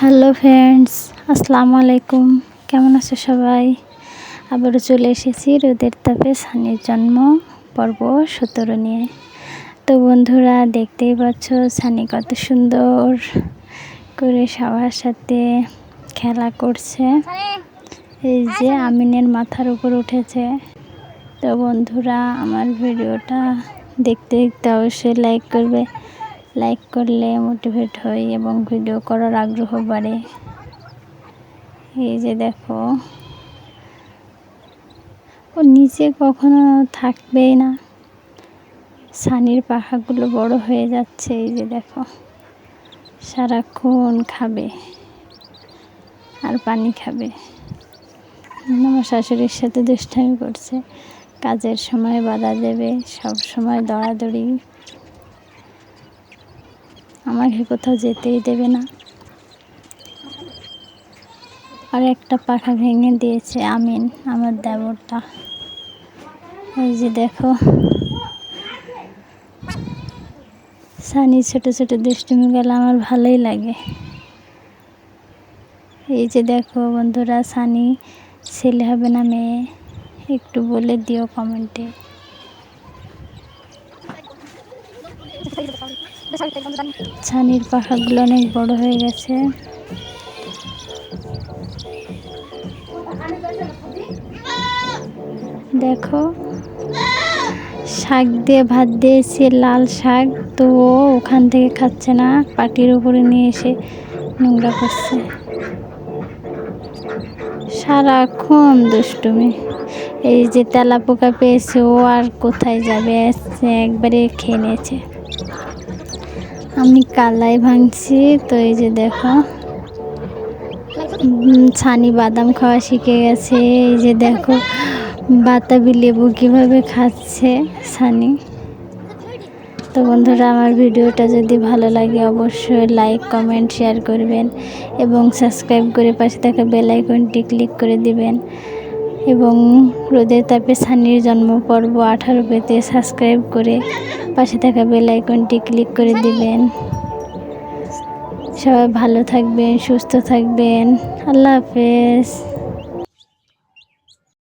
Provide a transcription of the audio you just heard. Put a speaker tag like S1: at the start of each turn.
S1: Hello friends, আসসালামু আলাইকুম। কেমন আছো সবাই? আবারও চলে এসেছি রোদের তাপে সানির জন্ম পর্ব সতেরো নিয়ে। তো বন্ধুরা, দেখতেই পাচ্ছ সানি কত সুন্দর করে সবার সাথে খেলা করছে। এই যে আমিনের মাথার উপর উঠেছে। তো বন্ধুরা, আমার ভিডিওটা দেখতে দেখতে অবশ্যই লাইক করবে। লাইক করলে মোটিভেট হই এবং ভিডিও করার আগ্রহ বাড়ে। এই যে দেখো। ও নিচে কখনো থাকবেই না। সানির পাখাগুলো বড় হয়ে যাচ্ছে, এই যে দেখো। সারাক্ষণ খাবে আর পানি খাবে। আমার শাশুড়ির সাথে দুষ্টামি করছে। কাজের সময় বাধা দেবে, সব সময় দৌড়াদৌড়ি আমাকে কোথাও যেতেই দেবে না। আর একটা পাখা ভেঙে দিয়েছে আমিন, আমার দেবরটা। এই যে দেখো, সানি ছোট ছোট দুষ্টুমি গেলে আমার ভালোই লাগে। এই যে দেখো বন্ধুরা, সানি ছেলে হবে না মেয়ে, একটু বলে দিও কমেন্টে। ছানির পাখাগুলো অনেক বড় হয়ে গেছে। দেখো, শাক দিয়ে ভাত দিয়েছে লাল শাক, তো ও ওখান থেকে খাচ্ছে না, পাটির উপরে নিয়ে এসে নোংরা করছে। সারাক্ষণ দুষ্টুমি। এই যে তেলা পোকা পেয়েছে, ও আর কোথায় যাবে? একবারে খেয়ে নিয়েছে। আমি কালাই ভাঙছি, তো এই যে দেখো। ছানি বাদাম খাওয়া শিখে গেছে। এই যে দেখো, বাতাবি লেবু কীভাবে খাচ্ছে ছানি। তো বন্ধুরা, আমার ভিডিওটা যদি ভালো লাগে, অবশ্যই লাইক কমেন্ট শেয়ার করবেন এবং সাবস্ক্রাইব করে পাশে থাকা বেল আইকনটি ক্লিক করে দিবেন। এবং রোদের তাপে সানির জন্ম পর্ব আঠারো পেতে সাবস্ক্রাইব করে পাশে থাকা বেল আইকনটি ক্লিক করে দিবেন। সবাই ভালো থাকবেন, সুস্থ থাকবেন। আল্লাহ হাফেজ।